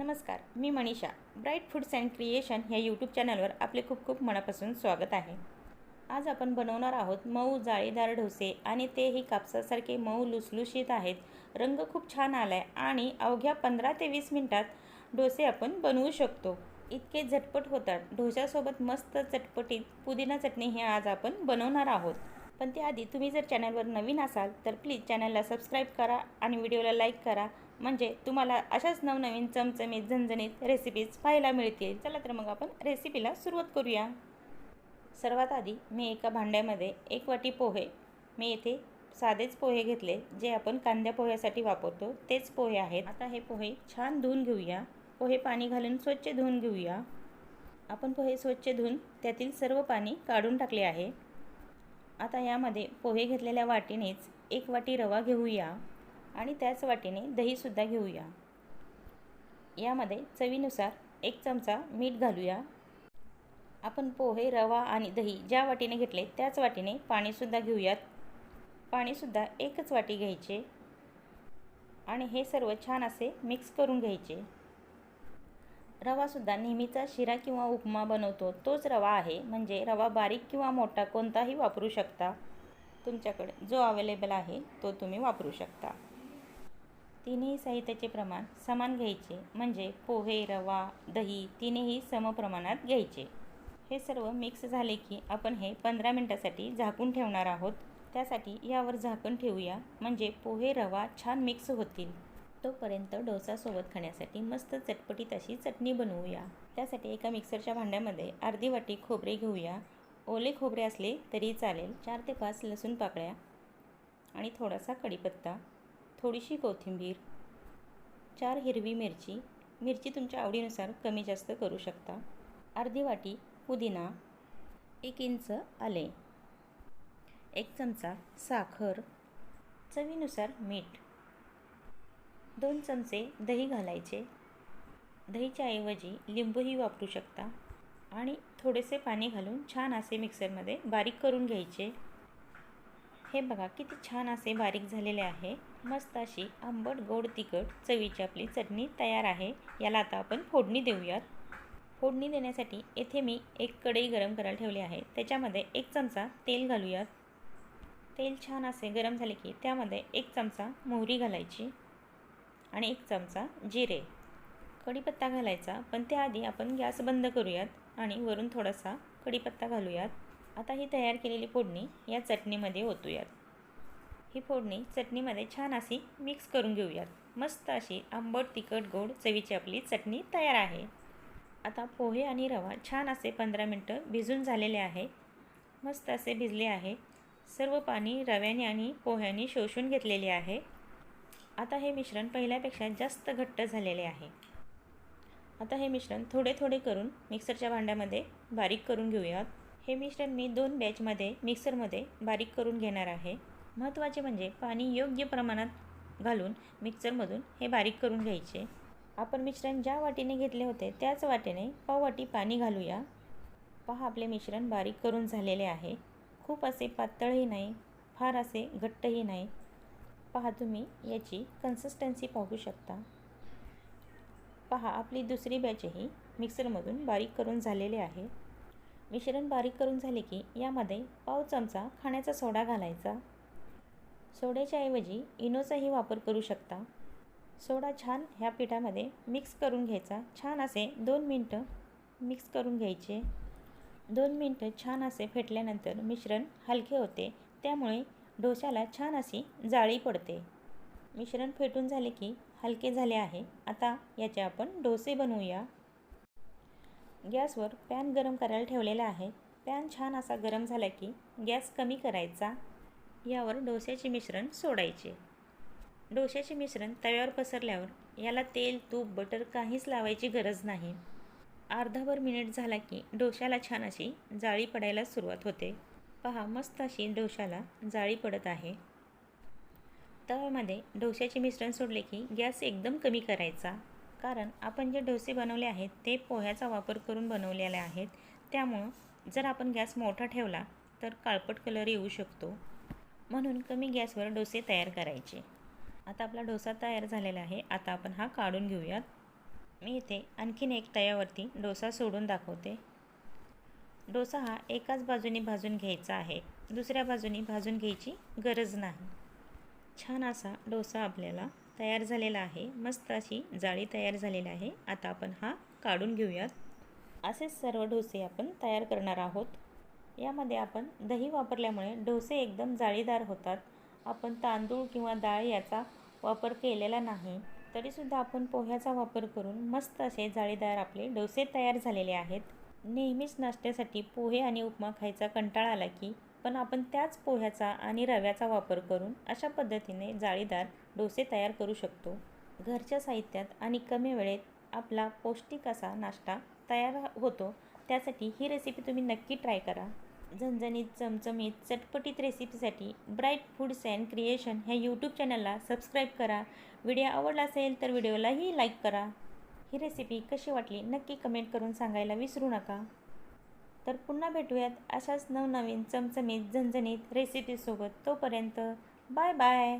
नमस्कार मी Manisha. Bright foods and creation ह्या YouTube चॅनलवर आपले खूप खूप मनापासून स्वागत आहे. आज आपण बनवणार आहोत मऊ जाळीदार डोसे आणि तेही कापसासारखे मऊ लुसलुशीत आहेत. रंग खूप छान आला आहे आणि अवघ्या पंधरा ते वीस मिनटात डोसे आपण बनवू शकतो. इतके झटपट होतात. ढोशासोबत मस्त चटपटीत पुदिना चटणी हे आज आपण बनवणार आहोत. पण त्याआधी तुम्ही जर चॅनलवर नवीन असाल तर प्लीज चॅनलला सबस्क्राईब करा आणि व्हिडिओला लाईक करा. म्हणजे तुम्हाला अशाच नवनवीन चमचमीत झणझणीत रेसिपीज पाहायला मिळतील. चला तर मग आपण रेसिपीला सुरुवात करूया. सर्वात आधी मी एका भांड्यामध्ये एक वाटी पोहे मी येथे साधेच पोहे घेतले जे आपण कांद्या पोह्यासाठी वापरतो. तेच पोहे आहेत. आता हे पोहे छान धुवून घेऊया. पोहे पाणी घालून स्वच्छ धुवून घेऊया. आपण पोहे स्वच्छ धुवून त्यातील सर्व पाणी काढून टाकले आहे. आता यामध्ये पोहे घेतलेल्या वाटीनेच एक वाटी रवा घेऊया. आणि त्याच वाटीने दहीसुद्धा घेऊया. यामध्ये चवीनुसार एक चमचा मीठ घालूया. आपण पोहे रवा आणि दही ज्या वाटीने घेतले त्याच वाटीने पाणीसुद्धा घेऊयात. पाणीसुद्धा एकच वाटी घ्यायचे. आणि हे सर्व छान असे मिक्स करून घ्यायचे. रवासुद्धा नेहमीचा शिरा किंवा उपमा बनवतो. तोच रवा आहे म्हणजे रवा बारीक किंवा मोठा कोणताही वापरू शकता. तुमच्याकडे जो अवेलेबल आहे तो तुम्ही वापरू शकता. तिन्ही साहित्याचे प्रमाण समान घ्यायचे म्हणजे पोहे रवा दही तिन्ही समप्रमाणात घ्यायचे. हे सर्व मिक्स झाले की आपण हे पंधरा मिनटासाठी झाकून ठेवणार आहोत. त्यासाठी यावर झाकण ठेवूया म्हणजे पोहे रवा छान मिक्स होतील. तोपर्यंत डोसासोबत खाण्यासाठी मस्त चटपटीत अशी चटणी बनवूया. त्यासाठी एका मिक्सरच्या भांड्यामध्ये अर्धी वाटी खोबरे घेऊया. ओले खोबरे असले तरी चालेल चार ते पाच लसूण पाकळ्या आणि थोडासा कढीपत्ता. थोडीशी कोथिंबीर चार हिरवी मिरची. मिरची तुमच्या आवडीनुसार कमी जास्त करू शकता. अर्धी वाटी पुदिना एक इंच आले एक चमचा साखर चवीनुसार मीठ दोन चमचे दही घालायचे. दहीच्या ऐवजी लिंबूही वापरू शकता आणि थोडेसे पाणी घालून छान असे मिक्सरमध्ये बारीक करून घ्यायचे. हे बघा किती छान असे बारीक झालेले आहे. मस्त अशी आंबट गोड तिखट चवीची आपली चटणी तयार आहे. याला आता आपण फोडणी देऊयात. फोडणी देण्यासाठी येथे मी एक कढई गरम करायला ठेवली आहे. त्याच्यामध्ये एक चमचा तेल घालूयात. तेल छान असे गरम झाले की त्यामध्ये एक चमचा मोहरी घालायची आणि एक चमचा जिरे. कढीपत्ता घालायचा पण त्याआधी आपण गॅस बंद करूयात आणि वरून थोडासा कढीपत्ता घालूयात. आता ही तयार केलेली फोडणी या चटणीमध्ये ओतूयात. ही फोडणी चटणीमध्ये छान अशी मिक्स करून घेऊयात. मस्त अशी आंबट तिखट गोड चवीची आपली चटणी तयार आहे. आता पोहे आणि रवा छान असे पंधरा मिनटं भिजून झालेले आहे. मस्त असे भिजले आहे. सर्व पाणी रव्याने आणि पोह्याने शोषून घेतलेले आहे. आता हे मिश्रण पहिल्यापेक्षा जास्त घट्ट झालेले आहे. आता हे मिश्रण थोडे थोडे करून मिक्सरच्या भांड्यामध्ये बारीक करून घेऊयात. हे मिश्रण मी दोन बॅचमध्ये मिक्सरमध्ये बारीक करून घेणार आहे. महत्त्वाचे म्हणजे पाणी योग्य प्रमाणात घालून मिक्सरमधून हे बारीक करून घ्यायचे. आपण मिश्रण ज्या वाटीने घेतले होते त्याच वाटीने पाववाटी पाणी घालूया. पहा आपले मिश्रण बारीक करून झालेले आहे. खूप असे पातळही नाही फार असे घट्टही नाही. पहा तुम्ही याची कन्सिस्टन्सी पाहू शकता. पहा आपली दुसरी बॅचही मिक्सरमधून बारीक करून झालेले आहे. मिश्रण बारीक करून झाले की यामध्ये पाव चमचा खाण्याचा सोडा घालायचा. सोड्याच्या ऐवजी इनोचाही वापर करू शकता. सोडा छान ह्या पिठामध्ये मिक्स करून घ्यायचा. छान असे दोन मिनटं मिक्स करून घ्यायचे. दोन मिनटं छान असे फेटल्यानंतर मिश्रण हलके होते. त्यामुळे डोशाला छान अशी जाळी पडते. मिश्रण फेटून झाले की हलके झाले आहे. आता याचे आपण डोसे बनवूया. गॅसवर पॅन गरम करायला ठेवलेला आहे. पॅन छान असा गरम झाला की गॅस कमी करायचा. यावर डोश्याचे मिश्रण सोडायचे. डोश्याचे मिश्रण तव्यावर पसरल्यावर याला तेल तूप बटर काहीच लावायची गरज नाही. अर्धाभर मिनिट झाला की डोश्याला छान अशी जाळी पडायला सुरुवात होते. पहा मस्त अशी डोश्याला जाळी पडत आहे. तव्यामध्ये डोश्याचे मिश्रण सोडले की गॅस एकदम कमी करायचा. कारण आपण जे डोसे बनवले आहेत ते पोह्याचा वापर करून बनवलेले आहेत. त्यामुळं जर आपण गॅस मोठा ठेवला तर काळपट कलर येऊ शकतो. म्हणून कमी गॅसवर डोसे तयार करायचे. आता आपला डोसा तयार झालेला आहे. आता आपण हा काढून घेऊयात. मी इथे आणखीन एक तयावरती डोसा सोडून दाखवते. डोसा हा एकाच बाजूने भाजून घ्यायचा आहे. दुसऱ्या बाजूने भाजून घ्यायची गरज नाही. छान असा डोसा आपल्याला तयार झालेला आहे. मस्त अशी जाळी तयार झालेली आहे. आता आपण हा काढून घेऊयात. असेच सर्व डोसे आपण तयार करणार आहोत. यामध्ये आपण दही वापरल्यामुळे डोसे एकदम जाळीदार होतात. आपण तांदूळ किंवा डाळ याचा वापर केलेला नाही तरीसुद्धा आपण पोह्याचा वापर करून मस्त असे जाळीदार आपले डोसे तयार झालेले आहेत. नेहमीच नाश्त्यासाठी पोहे आणि उपमा खायचा कंटाळा आला की पण आपण त्याच पोह्याचा आणि रव्याचा वापर करून अशा पद्धतीने जाळीदार डोसे तयार करू शकतो. घरच्या साहित्यात आणि कमी वेळेत आपला पौष्टिक असा नाश्ता तयार होतो त्यासाठी ही रेसिपी तुम्ही नक्की ट्राय करा. झणझणीत चमचमीत चटपटीत रेसिपीसाठी ब्राईट फूड्स अँड क्रिएशन ह्या यूट्यूब चॅनलला सबस्क्राईब करा. व्हिडिओ आवडला असेल तर व्हिडिओलाही लाईक करा. ही रेसिपी कशी वाटली नक्की कमेंट करून सांगायला विसरू नका. तर पुन्हा भेटूयात अशाच नवनवीन चमचमीत झणझणीत रेसिपीसोबत तोपर्यंत बाय बाय